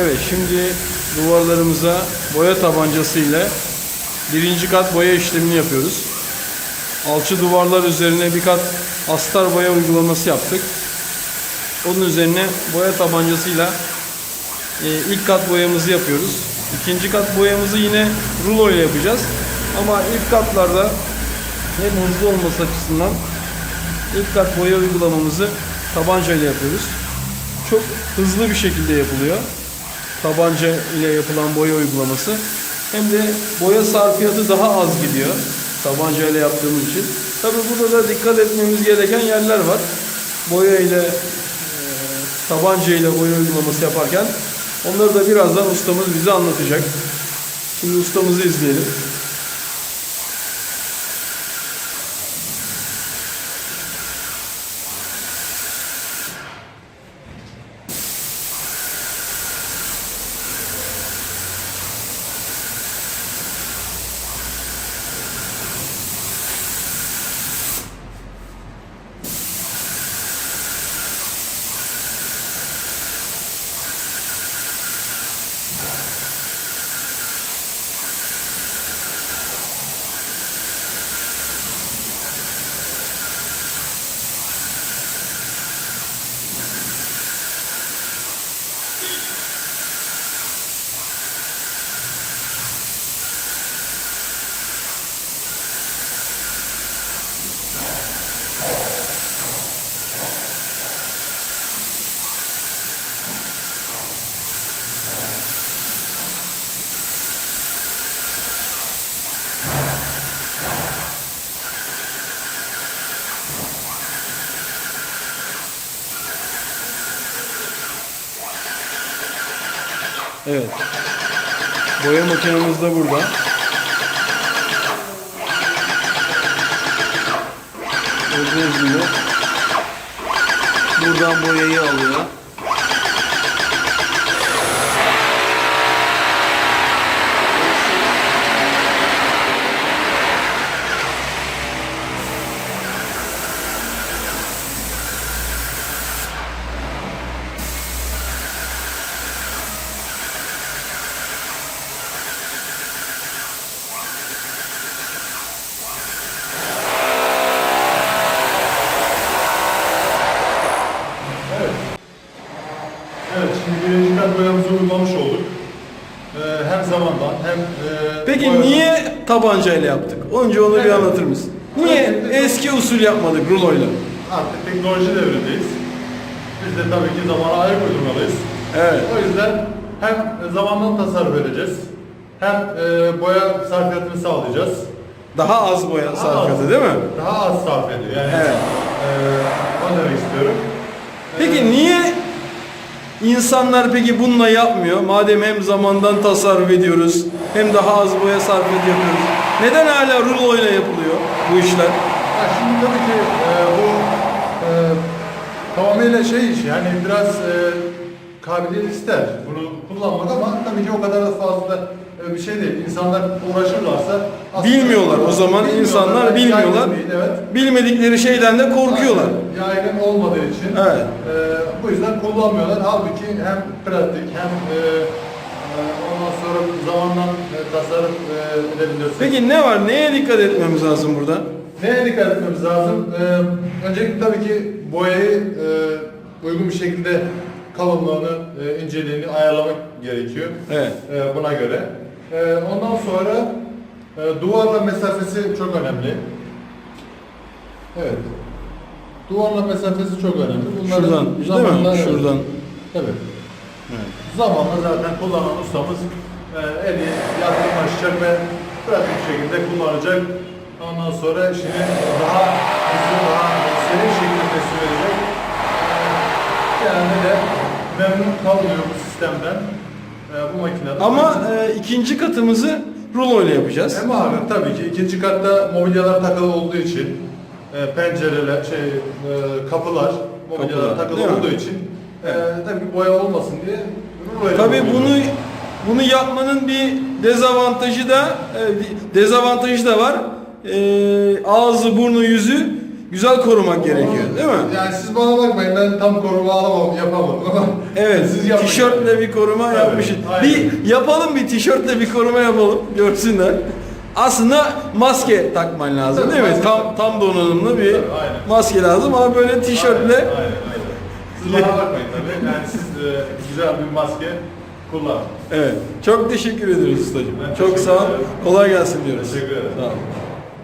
Evet şimdi duvarlarımıza boya tabancası ile birinci kat boya işlemini yapıyoruz. Alçı duvarlar üzerine bir kat astar boya uygulaması yaptık. Onun üzerine boya tabancasıyla e, ilk kat boyamızı yapıyoruz. İkinci kat boyamızı yine rulo ile yapacağız. Ama ilk katlarda hem hızlı olması açısından ilk kat boya uygulamamızı tabanca ile yapıyoruz. Çok hızlı bir şekilde yapılıyor. Tabanca ile yapılan boya uygulaması. Hem de boya sarfiyatı daha az gidiyor. Tabanca ile yaptığımız için. Tabi burada da dikkat etmemiz gereken yerler var. Boya ile e, tabanca ile boya uygulaması yaparken onları da birazdan ustamız bize anlatacak. Şimdi ustamızı izleyelim. Evet. Boya makinemiz de burada. Gördüğünüz gibi buradan boyayı alıyor. Evet, şimdi birinci kat boyamızı uygulamış olduk. Ee, hem zamandan hem... E, Peki boyadan- niye tabanca ile yaptık? Önce onu bir Evet. anlatır mısın? Niye Evet. eski usul yapmadık ruloyla? Artık teknoloji devrindeyiz. Biz de tabii ki zamana ayak uydurmalıyız. Evet. O yüzden hem zamandan tasarruf edeceğiz, hem e, boya sarfiyatını sağlayacağız. Daha az boya Daha az- değil mi? Daha az sarf ediyor. Yani Evet. e, onu demek istiyorum. Peki niye insanlar peki bununla yapmıyor? Madem hem zamandan tasarruf ediyoruz hem daha az boya sarfiyatı yapıyoruz. Neden hala rulo ile yapılıyor bu işler? Ya şimdi tabii ki e, bu e, tamamıyla şey iş yani biraz e, kabiliyet ister bunu kullanmak ama tabii ki o kadar da fazla bir şey değil. İnsanlar uğraşırlarsa Bilmiyorlar o zaman Bilmiyorlar, insanlar bilmiyorlar. değil, evet. Bilmedikleri şeyden de korkuyorlar. Aynen, Yaygın olmadığı için Evet. e, bu yüzden kullanmıyorlar. Halbuki hem pratik hem e, e, ondan sonra zamandan e, tasarruf e, edebiliyorsun. Peki ne var? Neye dikkat etmemiz lazım burada? Neye dikkat etmemiz lazım? Ee, öncelikle tabii ki boyayı e, uygun bir şekilde kalınlığını, e, inceliğini ayarlamak gerekiyor. Evet. E, buna göre. E, ondan sonra e, duvarla mesafesi çok önemli. Evet. Duvarla mesafesi çok önemli. Bunları Şuradan, değil mi? zamanla- evet. Şuradan. Tabii. Zamanla zaten kullanan ustamız e, eli yatkınlaşacak ve pratik bir şekilde kullanacak. Ondan sonra işini daha hızlı, daha seri şekilde teslim edecek. E, Genelde de memnun kalmıyor bu sistemden, bu makineden. Ama e, ikinci katımızı rulo ile yapacağız. Hem abi tabii ki ikinci katta mobilyalar takılı olduğu için e, pencereler, şey, e, kapılar, mobilyalar Kapılar, takılı değil mi? olduğu için e, tabii ki boya olmasın diye ruloyla Tabii boyuyoruz. bunu bunu yapmanın bir dezavantajı da e, dezavantajı da var. E, ağzı, burnu, yüzü güzel korumak gerekiyor değil mi? Yani siz bana bakmayın ben tam koruma alamam yapamadım ama Evet, siz yapın. tişörtle bir koruma Tabii, yapmışız. aynen. Bir yapalım bir tişörtle bir koruma yapalım, görsünler. Aslında maske takman lazım Tabii, değil mi? maske Tam tam donanımlı bir Tabii, aynen. maske lazım ama böyle tişörtle Aynen, aynen, aynen. Siz bana bakmayın tabii. Yani siz e, güzel bir maske kullanın. Evet. Çok teşekkür ederiz ustacığım. Ben Çok teşekkür sağ ol. ederim. Kolay gelsin diyoruz. Teşekkür ederim. Sağ ol.